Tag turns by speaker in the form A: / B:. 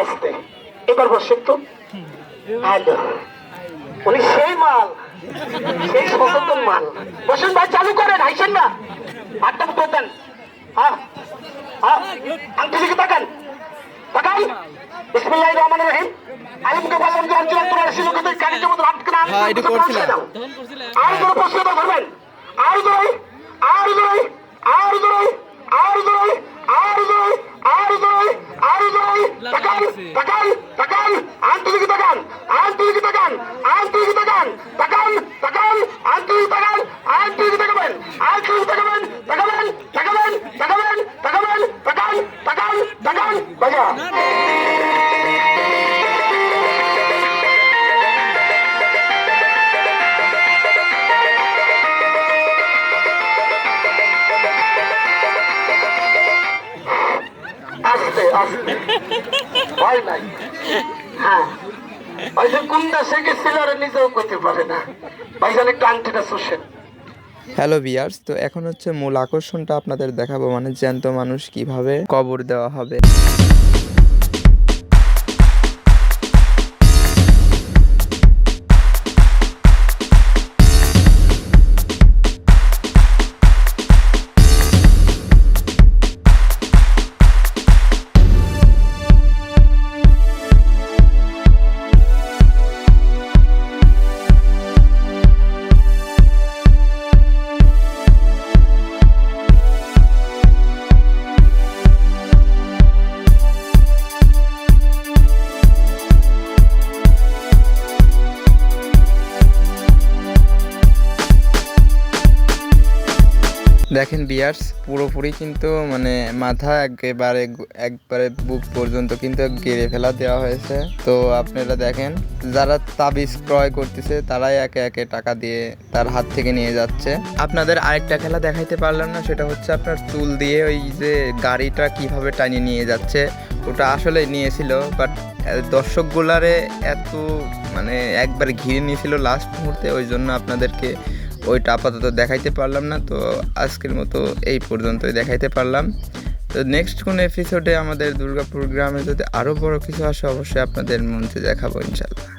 A: আসবে। এবার বসেন তো। হ্যালো। উনি সেই মাল সেই সচেতন মাল। বসেন ভাই চালু করেন আইসেন না। আটটা মতো দেন। হ্যাঁ হ্যাঁ আংটি দিকে তাকান। তাকান। বিসমিল্লাহির রহমানির রহিম। আলিমকে বললাম যে অঞ্চল তোমার ছিল কিন্তু গাড়ির মতো আটকে না হ্যাঁ, আর কোনো প্রশ্ন ধরবেন আর ধরাই আর ধরাই আর ধরাই আর তাকাবেন বাজা আস্তে আস্তে। হ্যাঁ। ওই যে কোন দেশে গেছিল ওরা নিজেও করতে পারে না। ভাইজান, একটু আংটিটা শুষেন।
B: হ্যালো বিয়ার্স তো এখন হচ্ছে মূল আকর্ষণটা আপনাদের দেখাবো মানে জ্যান্ত মানুষ কীভাবে কবর দেওয়া হবে। দেখেন বিয়ার্স পুরোপুরি কিন্তু মানে মাথা একেবারে একবারে বুক পর্যন্ত কিন্তু গেড়ে ফেলা দেওয়া হয়েছে। তো আপনারা দেখেন, যারা তাবিজ ক্রয় করতেছে, তারাই একে একে টাকা দিয়ে তার হাত থেকে নিয়ে যাচ্ছে। আপনাদের আরেকটা খেলা দেখাইতে পারলাম না, সেটা হচ্ছে আপনার চুল দিয়ে ওই যে গাড়িটা কীভাবে টানিয়ে নিয়ে যাচ্ছে, ওটা আসলে নিয়েছিল বাট দর্শকগুলারে এত মানে একবার ঘিরে নিয়েছিল লাস্ট মুহূর্তে, ওই জন্য আপনাদেরকে ওইটা আপাতত দেখাইতে পারলাম না, তো আজকের মতো এই পর্যন্তই দেখাইতে পারলাম। তো নেক্সট কোন এপিসোডে আমাদের দুর্গাপুর গ্রামে যদি আরও বড় কিছু আসে, অবশ্যই আপনাদের মঞ্চে দেখাবো ইনশাল্লাহ